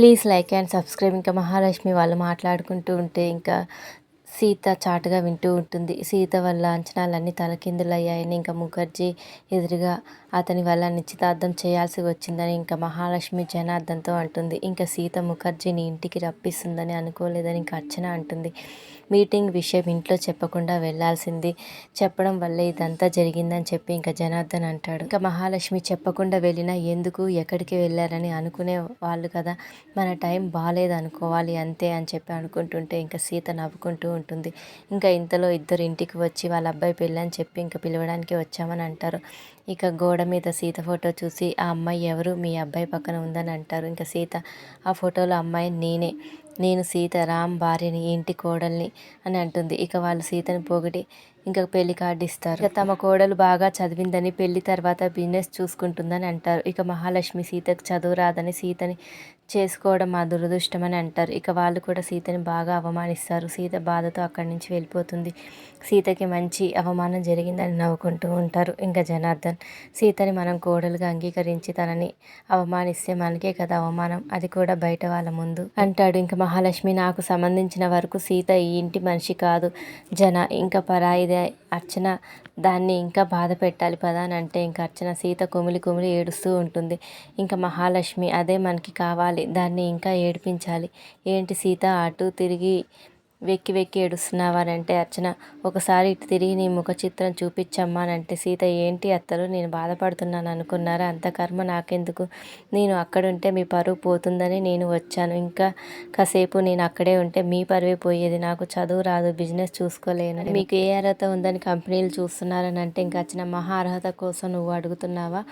Please like and subscribe. ఇంకా మహాలక్ష్మి వాళ్ళు మాట్లాడుకుంటూ ఉంటే ఇంకా సీత చాటుగా వింటూ ఉంటుంది. సీత వల్ల అంచనాలన్నీ తలకిందులయ్యాయని ఇంకా ముఖర్జీ ఎదురుగా అతని వల్ల నిశ్చితార్థం చేయాల్సి వచ్చిందని ఇంకా మహాలక్ష్మి జనార్దన్తో అంటుంది. ఇంకా సీత ముఖర్జీని ఇంటికి రప్పిస్తుందని అనుకోలేదని ఇంకా అర్చన అంటుంది. మీటింగ్ విషయం ఇంట్లో చెప్పకుండా వెళ్ళాల్సింది చెప్పడం వల్లే ఇదంతా జరిగిందని చెప్పి ఇంకా జనార్దన్ అంటాడు. ఇంకా మహాలక్ష్మి చెప్పకుండా వెళ్ళినా ఎందుకు ఎక్కడికి వెళ్ళారని అనుకునే వాళ్ళు కదా. మన టైం బాగాలేదు అనుకోవాలి అంతే అని చెప్పి అనుకుంటుంటే ఇంకా సీత నవ్వుకుంటూ ఉంటుంది. ఇంకా ఇంతలో ఇద్దరు ఇంటికి వచ్చి వాళ్ళ అబ్బాయి పెళ్ళని చెప్పి ఇంకా పిలవడానికి వచ్చామని అంటారు. ఇక గోడ మీద సీత ఫోటో చూసి ఆ అమ్మాయి ఎవరు? మీ అబ్బాయి పక్కన ఉందని అంటారు. ఇంకా సీత ఆ ఫోటోలో అమ్మాయి నేనే. నేను సీత రామ్ భార్యని ఇంటి కోడల్ని అని అంటుంది. ఇక వాళ్ళు సీతని పోగొట్టి ఇంకా పెళ్ళి కార్డు ఇస్తారు. ఇక తమ కోడలు బాగా చదివిందని పెళ్ళి తర్వాత బిజినెస్ చూసుకుంటుందని అంటారు. ఇక మహాలక్ష్మి సీతకు చదువు రాదని సీతని చేసుకోవడం మా దురదృష్టం అని అంటారు. ఇక వాళ్ళు కూడా సీతని బాగా అవమానిస్తారు. సీత బాధతో అక్కడి నుంచి వెళ్ళిపోతుంది. సీతకి మంచి అవమానం జరిగిందని నవ్వుకుంటూ ఉంటారు. ఇంకా జనార్దన్ సీతని మనం కోడలుగా అంగీకరించి తనని అవమానిస్తే మనకే కదా అవమానం? అది కూడా బయట వాళ్ళ ముందు అంటాడు. ఇంకా మహాలక్ష్మి నాకు సంబంధించిన వరకు సీత ఈ ఇంటి మనిషి కాదు. జన ఇంకా పరాయిదే అర్చన దాన్ని ఇంకా బాధ పెట్టాలి పదా అని అంటే ఇంకా అర్చన సీత కుమిలి కుమిలి ఏడుస్తూ ఉంటుంది. ఇంకా మహాలక్ష్మి అదే మనకి కావాలి దాన్ని ఇంకా ఏడిపించాలి. ఏంటి సీత అటు తిరిగి వెక్కి వెక్కి ఏడుస్తున్నావానంటే అర్చన ఒకసారి ఇటు తిరిగి నీ ముఖ చిత్రం చూపించమ్మా అంటే సీత ఏంటి అత్తలు? నేను బాధపడుతున్నాను అనుకున్నారా? అంత కర్మ నాకెందుకు? నేను అక్కడుంటే మీ పరువు పోతుందని నేను వచ్చాను. ఇంకా కాసేపు నేను అక్కడే ఉంటే మీ పరువే పోయేది. నాకు చదువు రాదు బిజినెస్ చూసుకోలేను. మీకు ఏ అర్హత ఉందని కంపెనీలు చూస్తున్నారని అంటే ఇంకా వచ్చిన మహా అర్హత కోసం నువ్వు అడుగుతున్నావా?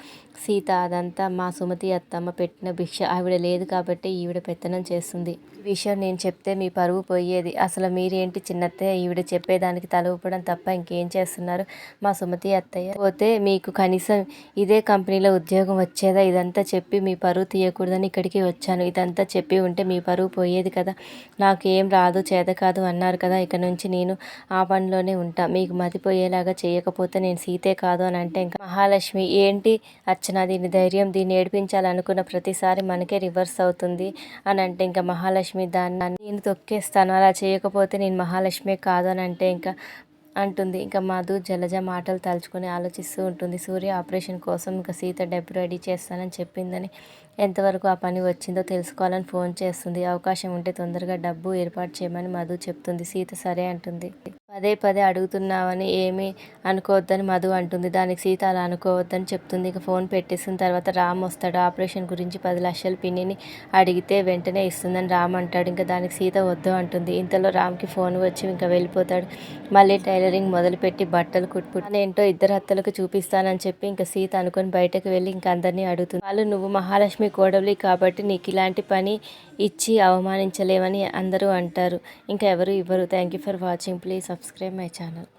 సీత అదంతా మా సుమతి అత్తమ్మ పెట్టిన భిక్ష. ఆవిడ లేదు కాబట్టి ఈవిడ పెత్తనం చేస్తుంది. విషయం నేను చెప్తే మీ పరువు పోయేది. అసలు అసలు మీరేంటి చిన్నత్తయ్య ఈవిడ చెప్పేదానికి తల ఊపడం తప్ప ఇంకేం చేస్తున్నారు? మా సుమతి అత్తయ్య. పోతే మీకు కనీసం ఇదే కంపెనీలో ఉద్యోగం వచ్చేదా? ఇదంతా చెప్పి మీ పరువు తీయకూడదని ఇక్కడికి వచ్చాను. ఇదంతా చెప్పి ఉంటే మీ పరువు పోయేది కదా? నాకు ఏం రాదు చేత కాదు అన్నారు కదా? ఇక నుంచి నేను ఆ పనిలోనే ఉంటా. మీకు మతిపోయేలాగా చేయకపోతే నేను సీతే కాదు అని అంటే ఇంకా మహాలక్ష్మి. ఏంటి అర్చన? దీని ధైర్యం దీన్ని ఏడిపించాలనుకున్న ప్రతిసారి మనకే రివర్స్ అవుతుంది అని అంటే ఇంకా మహాలక్ష్మి దాన్ని నేను తొక్కేస్తాను. అలా చేయకపోతే నేను మహాలక్ష్మి కాదని అంటే ఇంకా అంటుంది. ఇంకా మధు జలజ మాటలు తలుచుకొని ఆలోచిస్తూ ఉంటుంది. సూర్య ఆపరేషన్ కోసం ఇంకా సీత డబ్బు రెడీ చేస్తానని చెప్పిందని ఎంతవరకు ఆ పని వచ్చిందో తెలుసుకోవాలని ఫోన్ చేస్తుంది. అవకాశం ఉంటే తొందరగా డబ్బు ఏర్పాటు చేయమని మధు చెప్తుంది. సీత సరే అంటుంది. పదే పదే అడుగుతున్నావని ఏమీ అనుకోవద్దని మధు అంటుంది. దానికి సీత అలా అనుకోవద్దని చెప్తుంది. ఇక ఫోన్ పెట్టేసిన తర్వాత రామ్ వస్తాడు. ఆపరేషన్ గురించి పది లక్షల పిన్నిని అడిగితే వెంటనే ఇస్తుందని రామ్ అంటాడు. ఇంకా దానికి సీత వద్దు అంటుంది. ఇంతలో రామ్కి ఫోన్ వచ్చి ఇంకా వెళ్ళిపోతాడు. మళ్ళీ టైలరింగ్ మొదలుపెట్టి బట్టలు కుట్టు ఏంటో ఇద్దరు హత్తలకు చూపిస్తానని చెప్పి ఇంకా సీత అనుకొని బయటకు వెళ్ళి ఇంకా అందరినీ అడుగుతుంది. వాళ్ళు నువ్వు మహాలక్ష్మి కోడలి కాబట్టి నీకు ఇలాంటి పని ఇచ్చి అవమానించలేమని అందరూ అంటారు. ఇంకా ఎవరు ఇవ్వరు. Thank you for watching please subscribe my channel